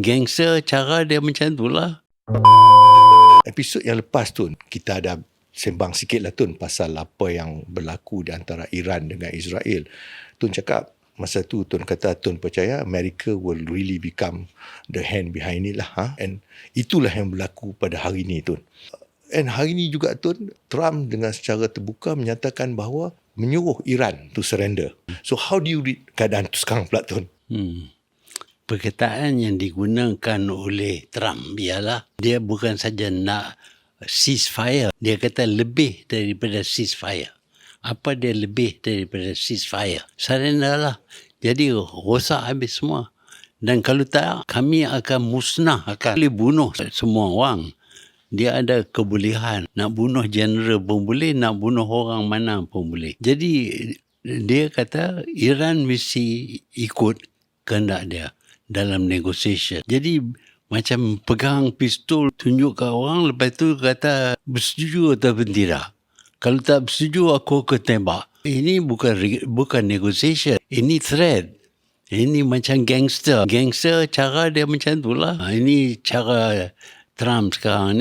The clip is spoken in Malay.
Gangster cara dia macam tu lah. Episod yang lepas tu kita ada sembang sikit lah Tun pasal apa yang berlaku di antara Iran dengan Israel. Tun cakap masa tu Tun kata Tun percaya America will really become the hand behind it lah. Ha? And itulah yang berlaku pada hari ni Tun. And hari ni juga Tun, Trump dengan secara terbuka menyatakan bahawa menyuruh Iran to surrender. So how do you read keadaan tu sekarang pula Tun? Hmm. Perkataan yang digunakan oleh Trump ialah dia bukan saja nak ceasefire. Dia kata lebih daripada ceasefire. Apa dia lebih daripada ceasefire? Surrender lah. Jadi rosak habis semua. Dan kalau tak, kami akan musnah, akan boleh bunuh semua orang. Dia ada kebolehan. Nak bunuh general pun boleh, nak bunuh orang mana pun boleh. Jadi dia kata Iran mesti ikut kehendak dia dalam negotiation. Jadi macam pegang pistol tunjuk ke orang lepas tu kata bersetuju atau tidak. Kalau tak bersetuju aku akan tembak. Ini bukan bukan negotiation. Ini threat. Ini macam gangster. Gangster cara dia macam tu lah. Ini cara Trump sekarang